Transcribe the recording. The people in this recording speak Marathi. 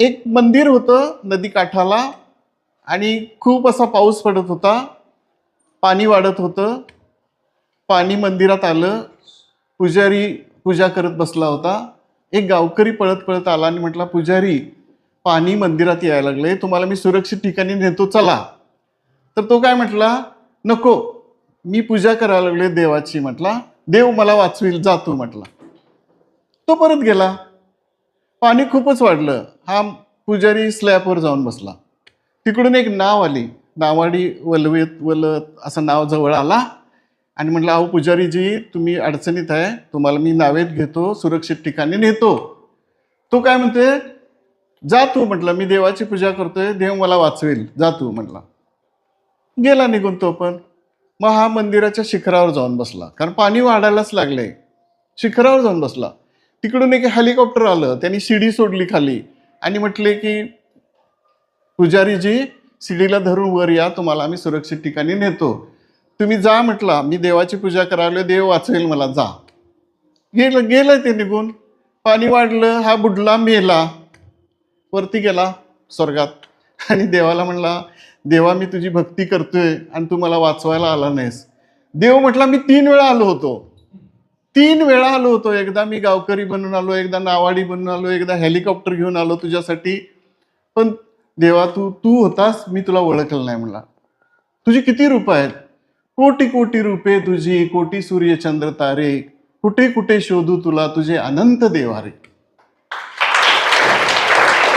एक मंदिर होतं नदी काठाला आणि खूप असा पाऊस पडत होता. पाणी वाढत होतं. पाणी मंदिरात आलं. पुजारी पूजा करत बसला होता. एक गावकरी पळत पळत आला आणि म्हटला पुजारी पाणी मंदिरात यायला लागले तुम्हाला मी सुरक्षित ठिकाणी नेतो चला. तर तो काय म्हटला नको मी पूजा करायला लागले देवाची म्हटला. देव मला वाचविल जातो म्हटला. तो परत गेला. पाणी खूपच वाढलं. हा पुजारी स्लॅबवर जाऊन बसला. तिकडून एक नाव आली. नावाडी वलवेत वलत असं नाव जवळ आला आणि म्हटलं अहो पुजारीजी तुम्ही अडचणीत आहे. तुम्हाला मी नावेत घेतो सुरक्षित ठिकाणी नेतो. तो काय म्हणते जा तू म्हटलं मी देवाची पूजा करतोय. देव मला वाचवेल. जा तू म्हटला. गेला निघून तो पण. मग हा मंदिराच्या शिखरावर जाऊन बसला. कारण पाणी वाढायलाच लागलंय. शिखरावर जाऊन बसला. तिकडून एक हेलिकॉप्टर आलं त्यांनी शिडी सोडली खाली. आणि म्हटले की पुजारीजी शिडीला धरून वर या तुम्हाला आम्ही सुरक्षित ठिकाणी नेतो. तुम्ही जा म्हटला मी देवाची पूजा करायला देव वाचवेल मला जा. गेलं गेलं ते निघून. पाणी वाढलं हा बुडला मेला. वरती गेला स्वर्गात. आणि देवाला म्हणला देवा मी तुझी भक्ती करतोय आणि तू मला वाचवायला आला नाहीस. देव म्हटला मी तीन वेळा आलो होतो. तीन वेळा आलो होतो. एकदा मी गावकरी बनून आलो एकदा नावाडी बनून आलो एकदा हेलिकॉप्टर घेऊन आलो तुझ्यासाठी. पण देवा तू तू होतास मी तुला ओळखलं नाही म्हणला. तुझी किती रूपं आहेत? कोटी कोटी रूपे तुझी कोटी सूर्य चंद्र तारे. कुठे कुठे शोधू तुला तुझे अनंत देवारे